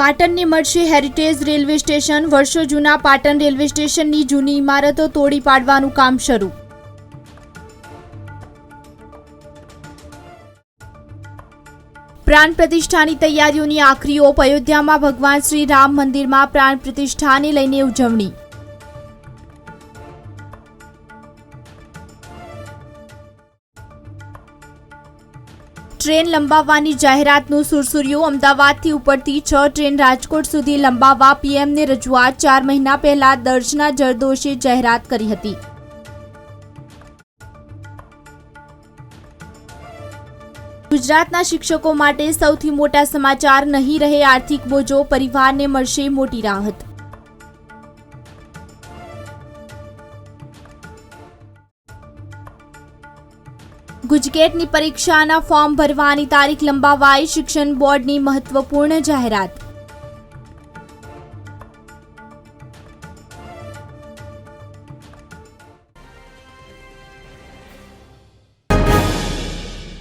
પાટણને મળશે heritage railway station. વર્ષો જૂના પાટણ રેલવે સ્ટેશનની જૂની ઇમારતો તોડી પાડવાનું કામ શરૂ. પ્રાણ પ્રતિષ્ઠાની તૈયારીઓની આખરી ઓપ. અયોધ્યામાં ભગવાન શ્રી રામ મંદિરમાં પ્રાણ પ્રતિષ્ઠાને લઈને ઉજવણી. ટ્રેન લંબાવવાની જાહેરાતનું સુરસુર્યું અમદાવાદથી ઉપડતી છ ટ્રેન રાજકોટ સુધી લંબાવવા પીએમને રજૂઆત ચાર મહિના પહેલા દર્જના જરદોશે જાહેરાત કરી હતી. ગુજરાતના શિક્ષકો માટે સૌથી મોટા સમાચાર નહીં રહે આર્થિક બોજો, પરિવારને મળશે મોટી રાહત. ગુજકેટની પરીક્ષાના ફોર્મ ભરવાની તારીખ લંબાવાઈ શિક્ષણ બોર્ડની મહત્વપૂર્ણ જાહેરાત.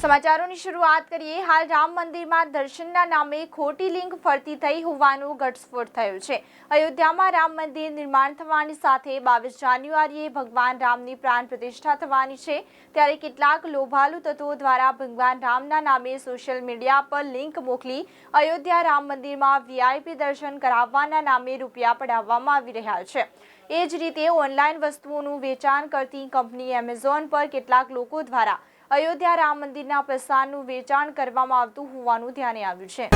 સમાચારોની શરૂઆત કરીએ. હાલ રામ મંદિરમાં દર્શનના નામે ખોટી લિંક ફરતી થઈ હોવાનો ઘટસ્ફોટ થયો છે. અયોધ્યામાં રામ મંદિર નિર્માણ થવાની સાથે બાવીસ જાન્યુઆરીએ ભગવાન રામની પ્રાણ પ્રતિષ્ઠા થવાની છે. ત્યારે કેટલાક લોભાલુ તત્વો દ્વારા ભગવાન રામના નામે સોશિયલ મીડિયા પર લિંક મોકલી અયોધ્યા રામ મંદિરમાં વીઆઈપી દર્શન કરાવવાના નામે રૂપિયા પડાવવામાં આવી રહ્યા છે. એ જ રીતે ઓનલાઈન વસ્તુઓનું વેચાણ કરતી કંપની એમેઝોન પર કેટલાક લોકો દ્વારા અયોધ્યા રામ મંદિરના પ્રસારનું વેચાણ કરવામાં આવતું હોવાનું ધ્યાને આવ્યું છે.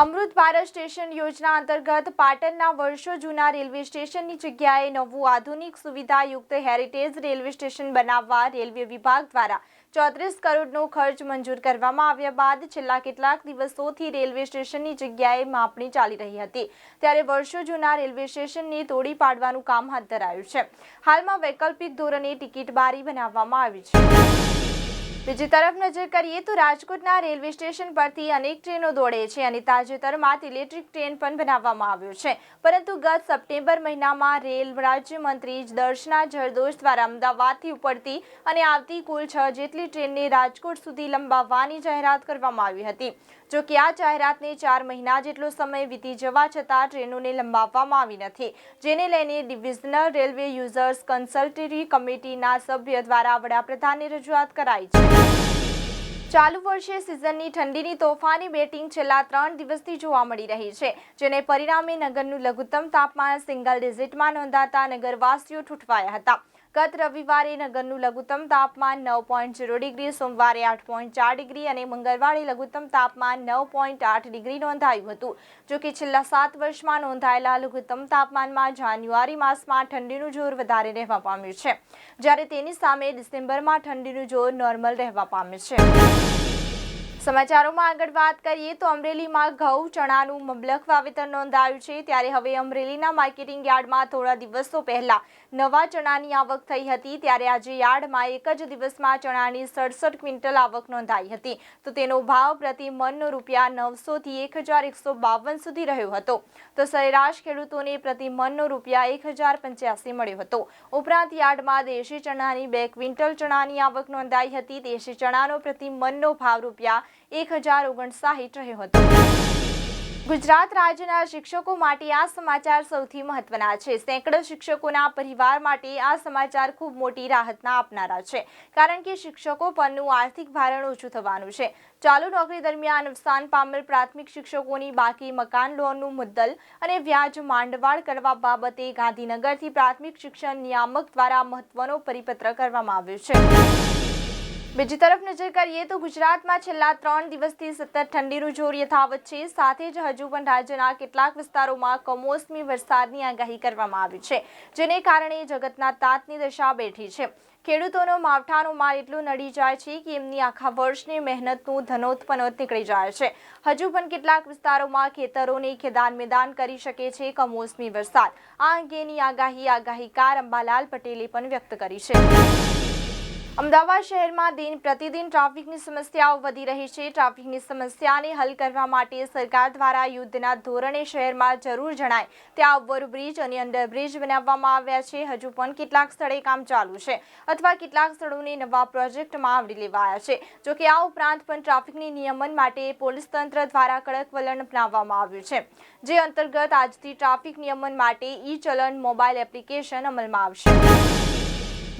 અમૃત ભારત સ્ટેશન યોજના અંતર્ગત પાટણના વર્ષો જૂના રેલવે સ્ટેશનની જગ્યાએ નવું આધુનિક સુવિધાયુક્ત હેરિટેજ રેલવે સ્ટેશન બનાવવા રેલવે વિભાગ દ્વારા ચોત્રીસ કરોડનો ખર્ચ મંજૂર કરવામાં આવ્યા બાદ છેલ્લા કેટલાક દિવસોથી રેલવે સ્ટેશનની જગ્યાએ માપણી ચાલી રહી હતી. ત્યારે વર્ષો જૂના રેલવે સ્ટેશનને તોડી પાડવાનું કામ હાથ ધરાયું છે. હાલમાં વૈકલ્પિક ધોરણે ટિકિટ બારી બનાવવામાં આવી છે. બીજી તરફ નજર કરીએ તો રાજકોટના રેલવે સ્ટેશન પરથી અનેક ટ્રેનો દોડે છે અને તાજેતરમાં ઇલેક્ટ્રિક ટ્રેન પણ બનાવવામાં આવ્યો છે. પરંતુ ગત સપ્ટેમ્બર મહિનામાં રેલ રાજ્યમંત્રી દર્શના જરદોશ દ્વારા અમદાવાદથી ઉપડતી અને આવતી કુલ છ જેટલી ટ્રેનને રાજકોટ સુધી લંબાવવાની જાહેરાત કરવામાં આવી હતી. જો કે આ જાહેરાતને ચાર મહિના જેટલો સમય વીતી જવા છતાં ટ્રેનોને લંબાવવામાં આવી નથી. જેને લઈને ડિવિઝનલ રેલવે યુઝર્સ કન્સલ્ટરી કમિટીના સભ્ય દ્વારા વડાપ્રધાનને રજૂઆત કરાઈ છે. ચાલુ વર્ષે સિઝનની ઠંડીની તોફાની બેટિંગ છેલ્લા ત્રણ દિવસથી જોવા મળી રહી છે, જેને પરિણામે નગરનું લઘુત્તમ તાપમાન સિંગલ ડિઝિટમાં નોંધાતા નગરવાસીઓ ઠૂંઠવાયા હતા. ગત રવિવારે નગરનું લઘુત્તમ તાપમાન નવ પોઈન્ટ ઝીરો ડિગ્રી, સોમવારે આઠ પોઈન્ટ ચાર ડિગ્રી અને મંગળવારે લઘુત્તમ તાપમાન નવ પોઈન્ટ આઠ ડિગ્રી નોંધાયું હતું. જો કે છેલ્લા સાત વર્ષમાં નોંધાયેલા લઘુત્તમ તાપમાનમાં જાન્યુઆરી માસમાં ઠંડીનું જોર વધારે રહેવા પામ્યું છે. જ્યારે તેની સામે ડિસેમ્બરમાં ઠંડીનું જોર નોર્મલ રહેવા પામ્યું છે. સમાચારોમાં આગળ વાત કરીએ તો અમરેલીમાં ઘઉં, ચણાનું મબલખ વાવેતર નોંધાયું છે. ત્યારે હવે અમરેલીના માર્કેટિંગ યાર્ડમાં થોડા દિવસો પહેલા નવા ચણાની આવક થઈ હતી. ત્યારે આજે યાર્ડમાં એક જ દિવસમાં ચણાની સડસઠ ક્વિન્ટલ આવક નોંધાઈ હતી. તો તેનો ભાવ પ્રતિ મનનો રૂપિયા નવસોથી એક હજાર એકસો બાવન સુધી રહ્યો હતો. તો સરેરાશ ખેડૂતોને પ્રતિ મનનો રૂપિયા એક હજાર પંચ્યાસી મળ્યો હતો. ઉપરાંત યાર્ડમાં દેશી ચણાની બે ક્વિન્ટલ ચણાની આવક નોંધાઈ હતી. દેશી ચણાનો પ્રતિ મનનો ભાવ રૂપિયા એક હજાર ઓગણસાહીઠ રહ્યો હતો. ગુજરાત રાજ્યના શિક્ષકો માટે આ સમાચાર સૌથી મહત્વના છે. સેંકડો શિક્ષકોના પરિવાર માટે આ સમાચાર ખૂબ મોટી રાહતના આપનારા છે, કારણ કે શિક્ષકો પરનું આર્થિક ભારણ ઓછું થવાનું છે. ચાલુ નોકરી દરમિયાન નુકસાન પામેલ પ્રાથમિક શિક્ષકોની બાકી મકાન લોનનું મુદ્દલ અને વ્યાજ માંડવાળ કરવા બાબતે ગાંધીનગરથી પ્રાથમિક શિક્ષણ નિયામક દ્વારા મહત્વનો પરિપત્ર કરવામાં આવ્યો છે. બીજી તરફ નજર કરીએ તો ગુજરાતમાં છેલ્લા ત્રણ દિવસથી સતત ઠંડીનું જોર યથાવત છે. સાથે જ હજુ પણ રાજ્યના કેટલાક વિસ્તારોમાં કમોસમી વરસાદની આગાહી કરવામાં આવી છે, જેને કારણે જગતના તાતની દશા બેઠી છે. ખેડૂતોનો માવઠાનો માલ એટલો નડી જાય છે કે એમની આખા વર્ષની મહેનતનું ધનોત્પનોત નીકળી જાય છે. હજુ પણ કેટલાક વિસ્તારોમાં ખેતરોને ખેદાન મેદાન કરી શકે છે કમોસમી વરસાદ. આ અંગેની આગાહી આગાહીકાર અંબાલાલ પટેલે પણ વ્યક્ત કરી છે. અમદાવાદ શહેરમાં દિન પ્રતિદિન ટ્રાફિકની સમસ્યાઓ વધી રહી છે. ટ્રાફિકની સમસ્યાને હલ કરવા માટે સરકાર દ્વારા યુદ્ધના ધોરણે શહેરમાં જરૂર જણાય. ત્યાં ઓવરબ્રિજ અને અંડરબ્રિજ બનાવવામાં આવ્યા છે. હજુ પણ કેટલાક સ્થળે કામ ચાલુ છે અથવા કેટલાક સ્થળોને નવા પ્રોજેક્ટમાં આવરી લેવાયા છે. જોકે આ ઉપરાંત પણ ટ્રાફિકની નિયમન માટે પોલીસ તંત્ર દ્વારા કડક વલણ અપનાવવામાં આવ્યું છે. જે અંતર્ગત આજથી ટ્રાફિક નિયમન માટે ઈ ચલન મોબાઈલ એપ્લિકેશન અમલમાં આવશે.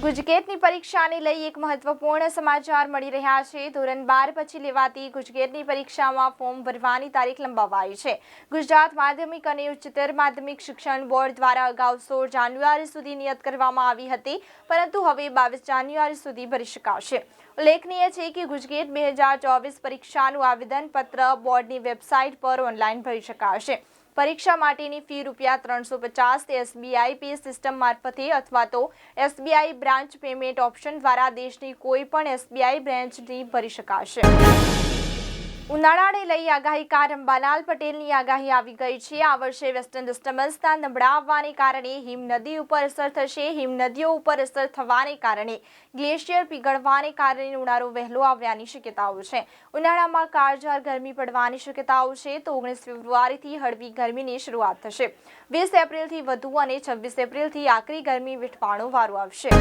ગુજકેટની પરીક્ષાને લઈ એક મહત્વપૂર્ણ સમાચાર મળી રહ્યા છે. ધોરણ બાર પછી લેવાતી ગુજકેટની પરીક્ષામાં ફોર્મ ભરવાની તારીખ લંબાવાઈ છે. ગુજરાત માધ્યમિક અને ઉચ્ચતર માધ્યમિક શિક્ષણ બોર્ડ દ્વારા અગાઉ સોળ જાન્યુઆરી સુધી નિયત કરવામાં આવી હતી, પરંતુ હવે બાવીસ જાન્યુઆરી સુધી ભરી શકાશે. ઉલ્લેખનીય છે કે ગુજકેટ બે હજાર ચોવીસ પરીક્ષાનું આવેદનપત્ર બોર્ડની વેબસાઇટ પર ઓનલાઈન ભરી શકાશે. પરીક્ષા માટેની ફી રૂપિયા ત્રણસો પચાસ એસબીઆઈ પે સિસ્ટમ મારફતે અથવા તો એસબીઆઈ બ્રાન્ચ પેમેન્ટ ઓપ્શન દ્વારા દેશની કોઈ પણ એસબીઆઈ બ્રાન્ચની ભરી શકાશે. ઉનાળાને લઈ આગાહીકાર અંબાલાલ પટેલની આગાહી આવી ગઈ છે. આ વર્ષે વેસ્ટર્ન ડિસ્ટર્બન્સના નબળા આવવાને કારણે હિમ નદી ઉપર અસર થશે. હિમ નદીઓ ઉપર અસર થવાને કારણે ગ્લેશિયર પીગળવાને કારણે ઉનાળો વહેલો આવવાની શક્યતાઓ છે. ઉનાળામાં કાળઝાળ ગરમી પડવાની શક્યતાઓ છે તો ઓગણીસ ફેબ્રુઆરીથી હળવી ગરમીની શરૂઆત થશે. વીસ એપ્રિલથી વધુ અને છવ્વીસ એપ્રિલથી આકરી ગરમી વેઠવાનો વારો આવશે.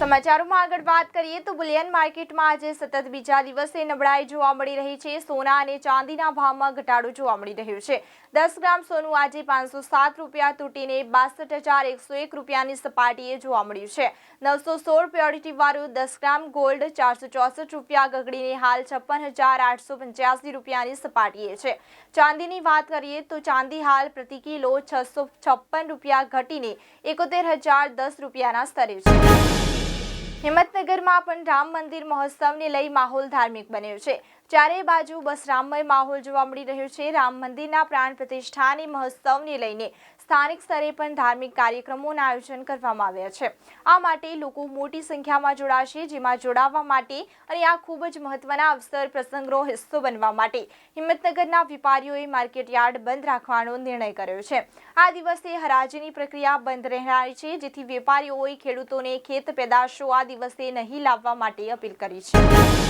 સમાચારોમાં આગળ વાત કરીએ તો બુલિયન માર્કેટમાં આજે સતત બીજા દિવસે નબળાઈ જોવા મળી રહી છે. સોના અને ચાંદીના ભાવમાં ઘટાડો જોવા મળી રહ્યો છે. દસ ગ્રામ સોનું આજે પાંચસો સાત રૂપિયા તૂટીને બાસઠ હજાર એકસો એક રૂપિયાની સપાટીએ જોવા મળ્યું છે. નવસો સોળ પ્યોરિટી વાળું દસ ગ્રામ ગોલ્ડ ચારસો ચોસઠ રૂપિયા ગગડીને હાલ છપ્પન હજાર આઠસો પંચ્યાસી રૂપિયાની સપાટીએ છે. ચાંદીની વાત કરીએ તો ચાંદી હાલ પ્રતિ કિલો છસો છપ્પન રૂપિયા ઘટીને એકોતેર હજાર દસ રૂપિયાના સ્તરે છે. હિંમતનગરમાં પણ રામ મંદિર મહોત્સવને લઈ માહોલ ધાર્મિક બન્યો છે. ચારે બાજુ બસ રામમય માહોલ જોવા મળી રહ્યો છે. રામ મંદિરના પ્રાણ પ્રતિષ્ઠાની મહોત્સવને લઈને સ્થાનિક સ્તરે પણ ધાર્મિક કાર્યક્રમોના આયોજન કરવામાં આવ્યા છે. આ માટે લોકો મોટી સંખ્યામાં જોડાશે, જેમાં જોડાવા માટે અને આ ખૂબ જ મહત્વના અવસર પ્રસંગનો હિસ્સો બનવા માટે હિંમતનગરના વેપારીઓએ માર્કેટ યાર્ડ બંધ રાખવાનો નિર્ણય કર્યો છે. આ દિવસે હરાજીની પ્રક્રિયા બંધ રહેનારી છે, જેથી વેપારીઓએ ખેડૂતોને ખેત પેદાશો આ દિવસે નહીં લાવવા માટે અપીલ કરી છે.